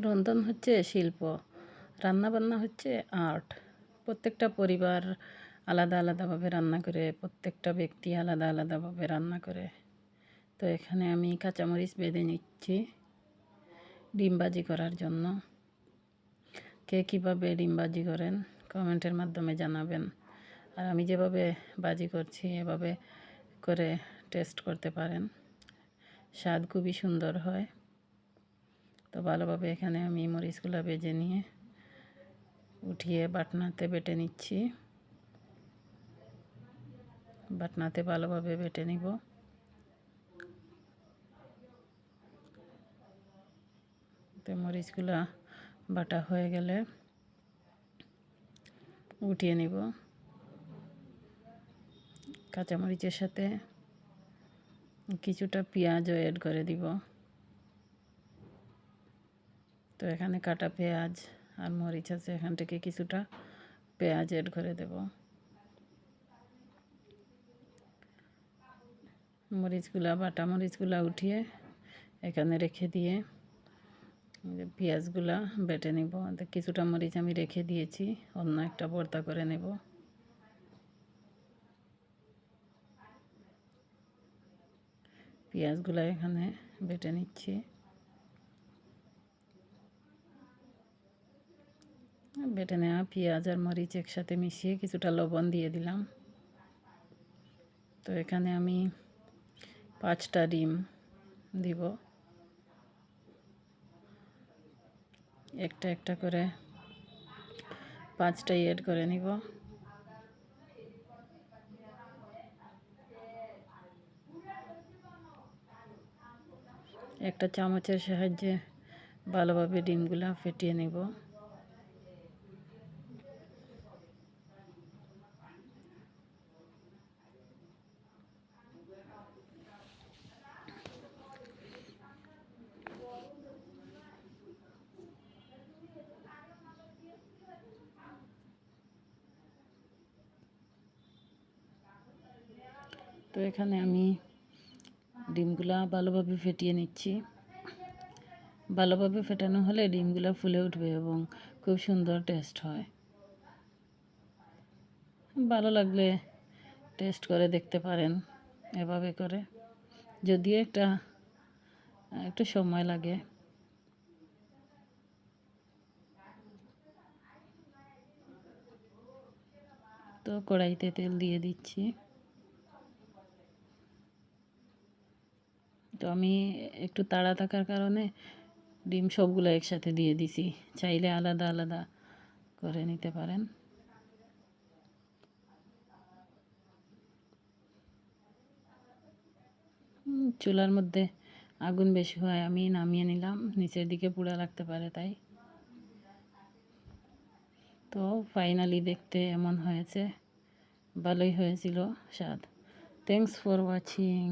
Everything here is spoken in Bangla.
রন্ধন হচ্ছে শিল্প, রান্নাবান্না হচ্ছে আর্ট। প্রত্যেকটা পরিবার আলাদা আলাদাভাবে রান্না করে, প্রত্যেকটা ব্যক্তি আলাদা আলাদাভাবে রান্না করে। তো এখানে আমি কাঁচামরিচ বেঁধে নিচ্ছি ডিমবাজি করার জন্য। কে কীভাবে ডিমবাজি করেন কমেন্টের মাধ্যমে জানাবেন। আর আমি যেভাবে বাজি করছি, এভাবে করে টেস্ট করতে পারেন। স্বাদ খুবই সুন্দর হয়। তো ভালোভাবে এখানে আমি মরিচগুলো বেজে নিয়ে উঠিয়ে বাটনাতে বেটে নিচ্ছি। বাটনাতে ভালোভাবে বেটে নিব। তো মরিচগুলো বাটা হয়ে গেলে উঠিয়ে নিব। কাঁচামরিচের সাথে কিছুটা পেঁয়াজও অ্যাড করে দিব। তো এখানে কাটা পেঁয়াজ আর মরিচ আছে, এখান থেকে কিছুটা পেঁয়াজ এড করে দেব। মরিচগুলা, বাটা মরিচগুলা উঠিয়ে এখানে রেখে দিয়ে পেঁয়াজগুলা বেটে নিব। কিছুটা মরিচ আমি রেখে দিয়েছি, অন্য একটা ভর্তা করে নেব। পেঁয়াজগুলা এখানে বেটে নিচ্ছি। বেটে নেওয়া পেঁয়াজ আর মরিচ একসাথে মিশিয়ে কিছুটা লবণ দিয়ে দিলাম। তো এখানে আমি পাঁচটা ডিম দিব। একটা একটা করে পাঁচটাই এড করে নিব। একটা চামচের সাহায্যে ভালোভাবে ডিমগুলা ফেটিয়ে নেব। তো এখানে আমি ডিমগুলা ভালোভাবে ফেটিয়ে নিচ্ছি। ভালোভাবে ফেটানো হলে ডিমগুলো ফুলে উঠবে এবং খুব সুন্দর টেস্ট হয়। ভালো লাগলে টেস্ট করে দেখতে পারেন এভাবে করে। যদিও একটা, একটু সময় লাগে। তো কড়াইতে তেল দিয়ে দিচ্ছি। তো আমি একটু তাড়া থাকার কারণে ডিম সবগুলো একসাথে দিয়ে দিছি। চাইলে আলাদা আলাদা করে নিতে পারেন। চুলার মধ্যে আগুন বেশি হয়, আমি নামিয়ে নিলাম। নিচের দিকে পুড়া লাগতে পারে তাই। তো ফাইনালি দেখতে এমন হয়েছে। ভালোই হয়েছিল স্বাদ। Thanks for watching